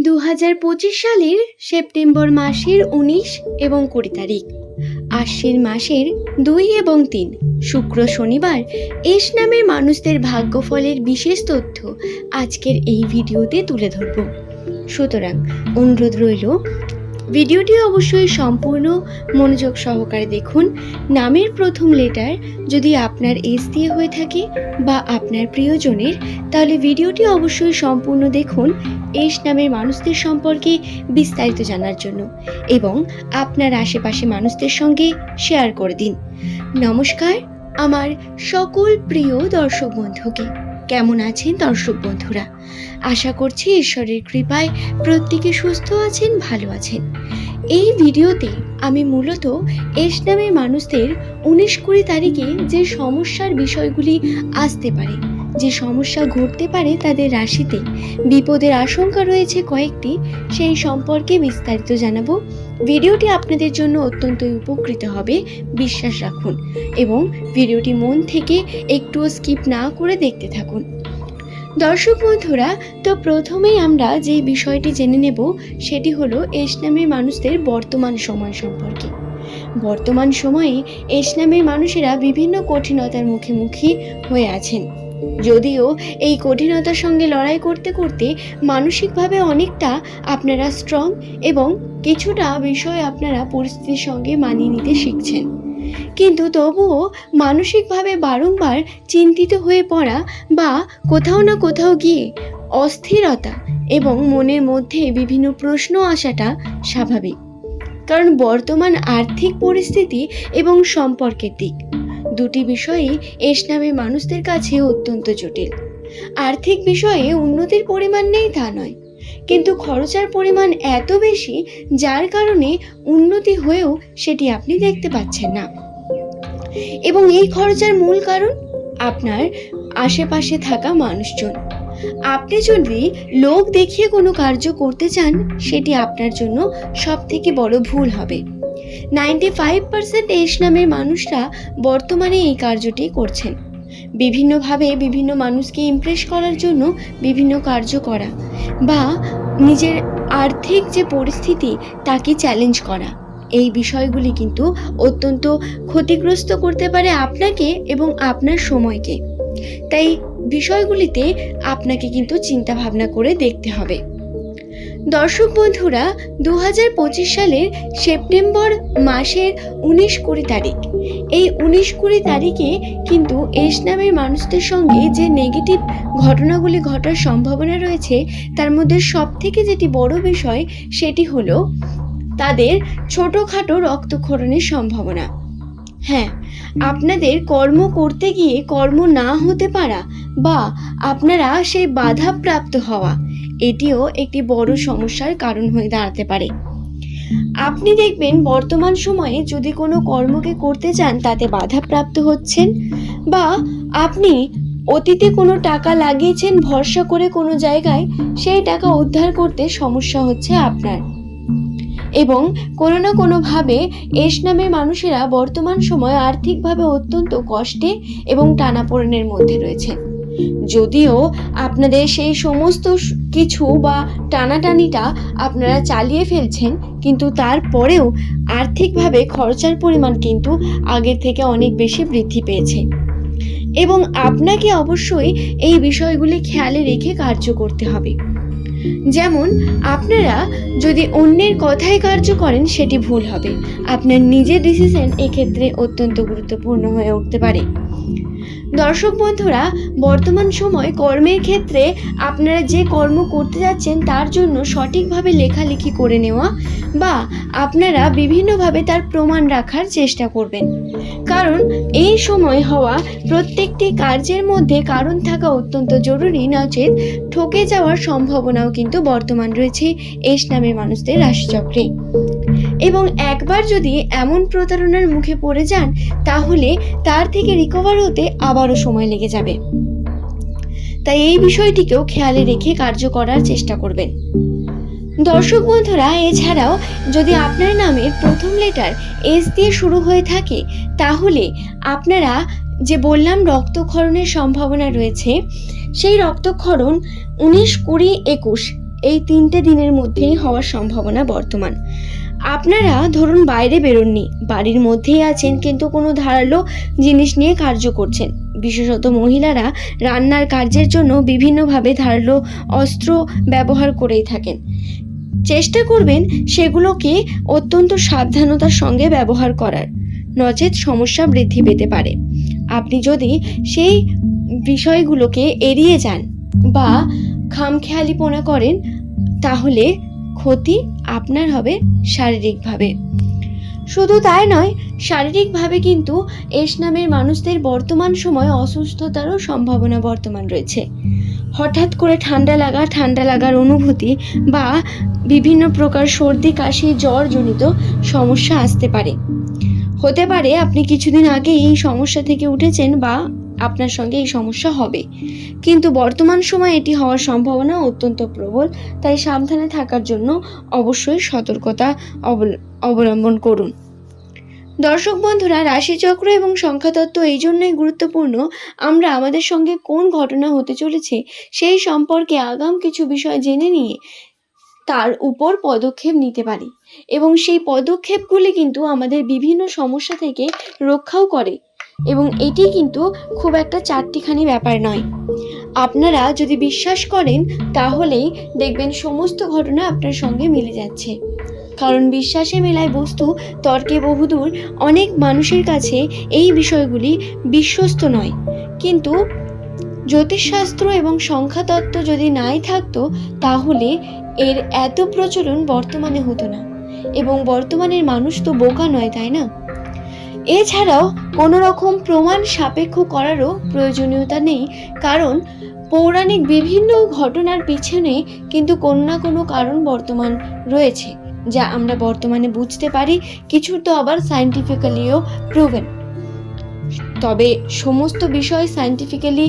দু হাজার পঁচিশ সালের সেপ্টেম্বর মাসের উনিশ এবং কুড়ি তারিখ। আশ্বিন মাসের দুই এবং তিন। শুক্র শনিবার এস নামের মানুষদের ভাগ্যফলের বিশেষ তথ্য আজকের এই ভিডিওতে তুলে ধরব। সুতরাং অনুরোধ রইল ভিডিওটি অবশ্যই সম্পূর্ণ মনোযোগ সহকারে দেখুন। নামের প্রথম লেটার যদি আপনার এস দিয়ে হয়ে থাকে বা আপনার প্রিয়জনের, তাহলে ভিডিওটি অবশ্যই সম্পূর্ণ দেখুন এস নামের মানুষদের সম্পর্কে বিস্তারিত জানার জন্য এবং আপনার আশেপাশে মানুষদের সঙ্গে শেয়ার করে দিন। নমস্কার, আমার সকল প্রিয় দর্শক বন্ধুকে। কেমন আছেন দর্শক বন্ধুরা? আশা করছি ঈশ্বরের কৃপায় প্রত্যেকে সুস্থ আছেন, ভালো আছেন। এই ভিডিওতে আমি মূলত এস নামের মানুষদের উনিশ কুড়ি তারিখে যে সমস্যার বিষয়গুলি আসতে পারে, যে সমস্যা ঘটতে পারে তাদের রাশিতে বিপদের আশঙ্কা রয়েছে কয়েকটি, সেই সম্পর্কে বিস্তারিত জানাব। ভিডিওটি আপনাদের জন্য অত্যন্ত উপকৃত হবে, বিশ্বাস রাখুন। এবং ভিডিওটি মন থেকে একটুও স্কিপ না করে দেখতে থাকুন। দর্শক বন্ধুরা, তো প্রথমেই আমরা যে বিষয়টি জেনে নেব, সেটি হলো এস নামের মানুষদের বর্তমান সময় সম্পর্কে। বর্তমান সময়ে এস নামের মানুষেরা বিভিন্ন কঠিনতার মুখোমুখি হয়ে আছেন। যদিও এই কঠিনতার সঙ্গে লড়াই করতে করতে মানসিকভাবে অনেকটা আপনারা স্ট্রং এবং কিছুটা বিষয় আপনারা পরিস্থিতির সঙ্গে মানিয়ে নিতে শিখছেন। কিন্তু তবুও মানসিকভাবে বারংবার চিন্তিত হয়ে পড়া বা কোথাও না কোথাও গিয়ে অস্থিরতা এবং মনের মধ্যে বিভিন্ন প্রশ্ন আসাটা স্বাভাবিক। কারণ বর্তমান আর্থিক পরিস্থিতি এবং সম্পর্কের দিক। দুটি বিষয়ই এস মানুষদের কাছে অত্যন্ত জটিল। আর্থিক বিষয়ে উন্নতির পরিমাণ নেই তা নয়, কিন্তু খরচার পরিমাণ এত বেশি যার কারণে উন্নতি হয়েও সেটি আপনি দেখতে পাচ্ছেন না। এবং এই খরচার মূল কারণ? আপনার আশেপাশে থাকা মানুষজন। আপনি যদি লোক দেখিয়ে কোনো কার্য করতে চান, সেটি আপনার জন্য সব থেকে বড় ভুল হবে। নাইনটি ফাইভ পার্সেন্ট এস নামের মানুষরা বর্তমানে এই কার্যটি করছেন। বিভিন্নভাবে বিভিন্ন মানুষকে ইমপ্রেস করার জন্য বিভিন্ন কার্য করা বা নিজের আর্থিক যে পরিস্থিতি তাকে চ্যালেঞ্জ করা। এই বিষয়গুলি কিন্তু অত্যন্ত ক্ষতিগ্রস্ত করতে পারে আপনাকে এবং আপনার সময়কে। তাই বিষয়গুলিতে আপনাকে কিন্তু চিন্তা ভাবনা করে দেখতে হবে। দর্শক বন্ধুরা দু হাজার পঁচিশ সালের সেপ্টেম্বর মাসের উনিশ কুড়ি তারিখ। এই উনিশ কুড়ি তারিখে কিন্তু এস নামের মানুষদের সঙ্গে যে নেগেটিভ ঘটনাগুলি ঘটার সম্ভাবনা রয়েছে, তার মধ্যে সব থেকে যেটি বড় বিষয় সেটি হলো তাদের ছোটোখাটো রক্তক্ষরণের সম্ভাবনা। হ্যাঁ আপনাদের কর্ম করতে গিয়ে কর্ম না হতে পারা বা আপনারা সেই বাধাপ্রাপ্ত হওয়া এটিও একটি বড় সমস্যার কারণ হয়ে দাঁড়াতে পারে। আপনি দেখবেন বর্তমান সময়ে যদি কোনো কর্মকে করতে চান, তাতে বাধাপ্রাপ্ত হচ্ছেন বা আপনি অতীতে কোনো টাকা লাগিয়েছেন, ভরসা করে কোনো জায়গায় সেই টাকা উদ্ধার করতে সমস্যা হচ্ছে আপনার। এবং কোনো না কোনোভাবে এস নামের মানুষেরা বর্তমান সময় আর্থিকভাবে অত্যন্ত কষ্টে এবং টানাপোড়েনের মধ্যে রয়েছে। যদিও আপনাদের সেই সমস্ত কিছু বা টানাটানিটা আপনারা চালিয়ে ফেলছেন, কিন্তু তারপরেও আর্থিকভাবে খরচার পরিমাণ কিন্তু আগের থেকে অনেক বেশি বৃদ্ধি পেয়েছে। এবং আপনাকে অবশ্যই এই বিষয়গুলি খেয়ালে রেখে কার্য করতে হবে। যেমন, আপনারা যদি অন্যের কথায় কার্য করেন, সেটি ভুল হবে। আপনার নিজের ডিসিশন এক্ষেত্রে অত্যন্ত গুরুত্বপূর্ণ হয়ে উঠতে পারে। দর্শক বন্ধুরা, বর্তমান সময় কর্মের ক্ষেত্রে আপনারা যে কর্ম করতে যাচ্ছেন তার জন্য সঠিকভাবে লেখালেখি করে নেওয়া বা আপনারা বিভিন্নভাবে তার প্রমাণ রাখার চেষ্টা করবেন। কারণ এই সময় হওয়া প্রত্যেকটি কার্যের মধ্যে কারণ থাকা অত্যন্ত জরুরি, নচেত ঠকে যাওয়ার সম্ভাবনাও কিন্তু বর্তমান রয়েছে। এস নামের মানুষদের রাশিচক্রে। এবং একবার যদি এমন প্রতারণার মুখে পড়ে যান, তাহলে তার থেকে রিকভার হতে আবারও সময় লেগে যাবে। তাই এই বিষয়টিকেও খেয়ালে রেখে কার্য করার চেষ্টা করবেন। দর্শক বন্ধুরা, এছাড়াও যদি আপনার নামের প্রথম লেটার এস দিয়ে শুরু হয়ে থাকে, তাহলে আপনারা যে বললাম রক্তক্ষরণের সম্ভাবনা রয়েছে, সেই রক্তক্ষরণ উনিশ কুড়ি একুশ এই তিনটে দিনের মধ্যেই হওয়ার সম্ভাবনা বর্তমান। আপনারা ধরুন বাইরে বেরোননি, বাড়ির মধ্যেই আছেন কিন্তু কোনো ধারালো জিনিস নিয়ে কার্য করছেন। বিশেষত মহিলারা রান্নার কার্যের জন্য বিভিন্নভাবে ধারালো অস্ত্র ব্যবহার করেই থাকেন। চেষ্টা করবেন সেগুলোকে অত্যন্ত সাবধানতার সঙ্গে ব্যবহার করার। নচেত সমস্যা বৃদ্ধি পেতে পারে। আপনি যদি সেই বিষয়গুলোকে এড়িয়ে যান বা খামখেয়ালিপনা করেন, তাহলে ক্ষতি আপনার হবে শারীরিকভাবে। শুধু তাই নয়, শারীরিকভাবে কিন্তু এস নামের মানুষদের বর্তমান সময় অসুস্থতারও সম্ভাবনা বর্তমান রয়েছে। হঠাৎ করে ঠান্ডা লাগা, ঠান্ডা লাগার অনুভূতি বা বিভিন্ন প্রকার সর্দি, কাশি, জ্বর জনিত সমস্যা আসতে পারে। হতে পারে আপনি কিছুদিন আগে এই সমস্যা থেকে উঠেছেন বা আপনার সঙ্গে এই সমস্যা হবে। কিন্তু বর্তমান সময়ে এটি হওয়ার সম্ভাবনা অত্যন্ত প্রবল, তাই সাবধানে থাকার জন্য অবশ্যই সতর্কতা অবল- অবলম্বন করুন। দর্শক বন্ধুরা, রাশিচক্র এবং সংখ্যাতত্ত্ব এই জন্যই গুরুত্বপূর্ণ, আমরা আমাদের সঙ্গে কোন ঘটনা হতে চলেছে সেই সম্পর্কে আগাম কিছু বিষয় জেনে নিয়ে তার উপর পদক্ষেপ নিতে পারি। এবং সেই পদক্ষেপগুলি কিন্তু আমাদের বিভিন্ন সমস্যা থেকে রক্ষাও করে। এবং এটি কিন্তু খুব একটা চারটিখানি ব্যাপার নয়। আপনারা যদি বিশ্বাস করেন, তাহলেই দেখবেন সমস্ত ঘটনা আপনার সঙ্গে মিলে যাচ্ছে। কারণ বিশ্বাসে মেলায় বস্তু, তর্কে বহুদূর, অনেক মানুষের কাছে এই বিষয়গুলি বিশ্বস্ত নয়। কিন্তু জ্যোতিষশাস্ত্র এবং সংখ্যাতত্ত্ব যদি নাই থাকতো, তাহলে এর এত প্রচলন বর্তমানে হতো না। এবং বর্তমানের মানুষ তো বোকা নয়, তাই না? এছাড়াও কোনো রকম প্রমাণ সাপেক্ষ করারও প্রয়োজনীয়তা নেই, কারণ পৌরাণিক বিভিন্ন ঘটনার পিছনে কিন্তু কোনো না কোনো কারণ বর্তমান রয়েছে, যা আমরা বর্তমানে বুঝতে পারি, কিছু তো আবার সায়েন্টিফিক্যালিও প্রুভেন তবে সমস্ত বিষয় সায়েন্টিফিক্যালি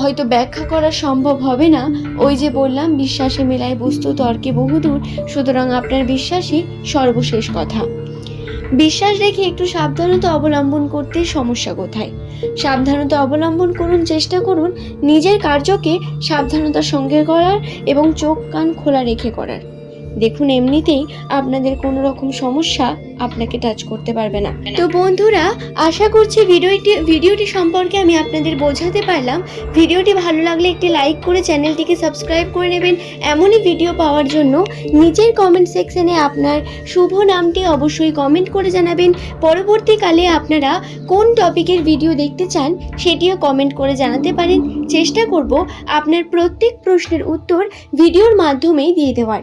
হয়তো ব্যাখ্যা করা সম্ভব হবে না। ওই যে বললাম বিশ্বাসে মেলায় বস্তু তর্কে বহুদূর, সুতরাং আপনার বিশ্বাসই সর্বশেষ কথা। বিশ্বাস রেখে একটু সাবধানতা অবলম্বন করতে সমস্যা কোথায়? সাবধানতা অবলম্বন করুন, চেষ্টা করুন নিজের কার্যকে সাবধানতার সঙ্গে করার এবং চোখ কান খোলা রেখে করার। দেখুন, এমনিতেই আপনাদের কোনো রকম সমস্যা আপনাকে টাচ করতে পারবে না। তো বন্ধুরা, আশা করছি ভিডিওটি ভিডিওটি সম্পর্কে আমি আপনাদের বোঝাতে পারলাম। ভিডিওটি ভালো লাগলে একটি লাইক করে চ্যানেলটিকে সাবস্ক্রাইব করে নেবেন। এমনই ভিডিও পাওয়ার জন্য নিচের কমেন্ট সেকশনে আপনার শুভ নামটি অবশ্যই কমেন্ট করে জানাবেন। পরবর্তীকালে আপনারা কোন টপিকের ভিডিও দেখতে চান, সেটিও কমেন্ট করে জানাতে পারেন। চেষ্টা করব আপনার প্রত্যেক প্রশ্নের উত্তর ভিডিওর মাধ্যমেই দিয়ে দেওয়ার।